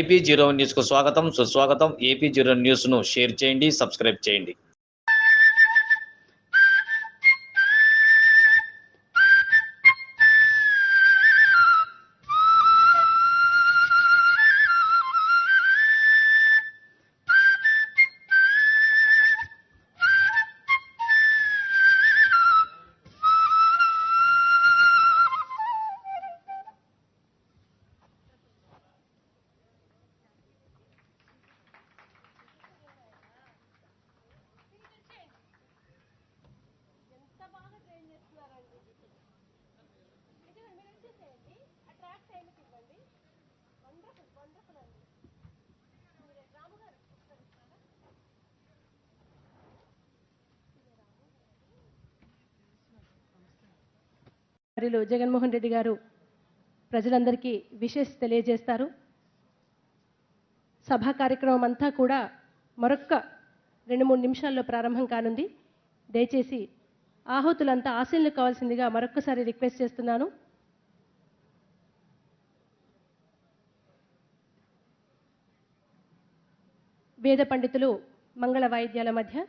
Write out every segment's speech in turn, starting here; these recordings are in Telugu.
ఏపీ జీరో న్యూస్కు స్వాగతం. సుస్వాగతం. ఏపీ జీరో న్యూస్ను షేర్ చేయండి సబ్స్క్రైబ్ చేయండి. మరిలో జగన్మోహన్ రెడ్డి గారు ప్రజలందరికీ విషెస్ తెలియజేస్తారు. సభా కార్యక్రమం అంతా కూడా మరొక్క రెండు మూడు నిమిషాల్లో ప్రారంభం కానుంది. దయచేసి ఆహుతులంతా ఆశీనులు కావాల్సిందిగా మరొక్కసారి రిక్వెస్ట్ చేస్తున్నాను. వేద పండితులు మంగళ వాయిద్యాల మధ్య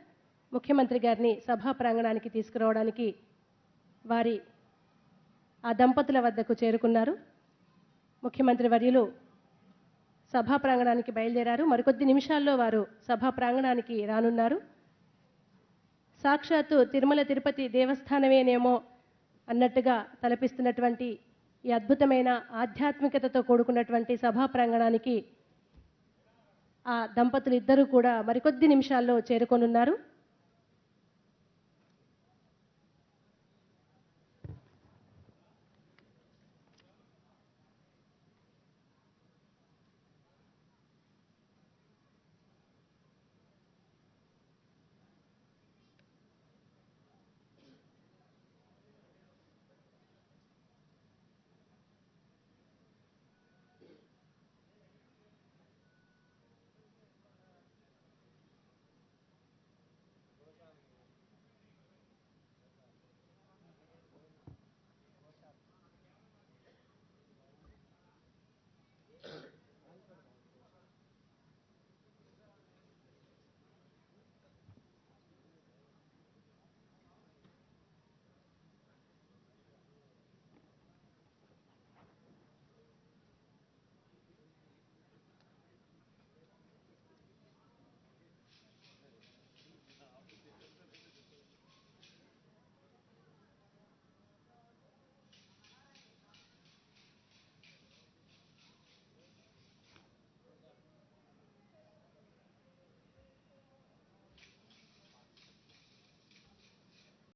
ముఖ్యమంత్రి గారిని సభా ప్రాంగణానికి తీసుకురావడానికి వారి ఆ దంపతుల వద్దకు చేరుకున్నారు. ముఖ్యమంత్రి వర్యులు సభా ప్రాంగణానికి బయలుదేరారు. మరికొద్ది నిమిషాల్లో వారు సభా ప్రాంగణానికి రానున్నారు. సాక్షాత్తు తిరుమల తిరుపతి దేవస్థానమేనేమో అన్నట్టుగా తలపిస్తున్నటువంటి ఈ అద్భుతమైన ఆధ్యాత్మికతతో కూడుకున్నటువంటి సభా ప్రాంగణానికి ఆ దంపతులు ఇద్దరూ కూడా మరికొద్ది నిమిషాల్లో చేరుకొనున్నారు.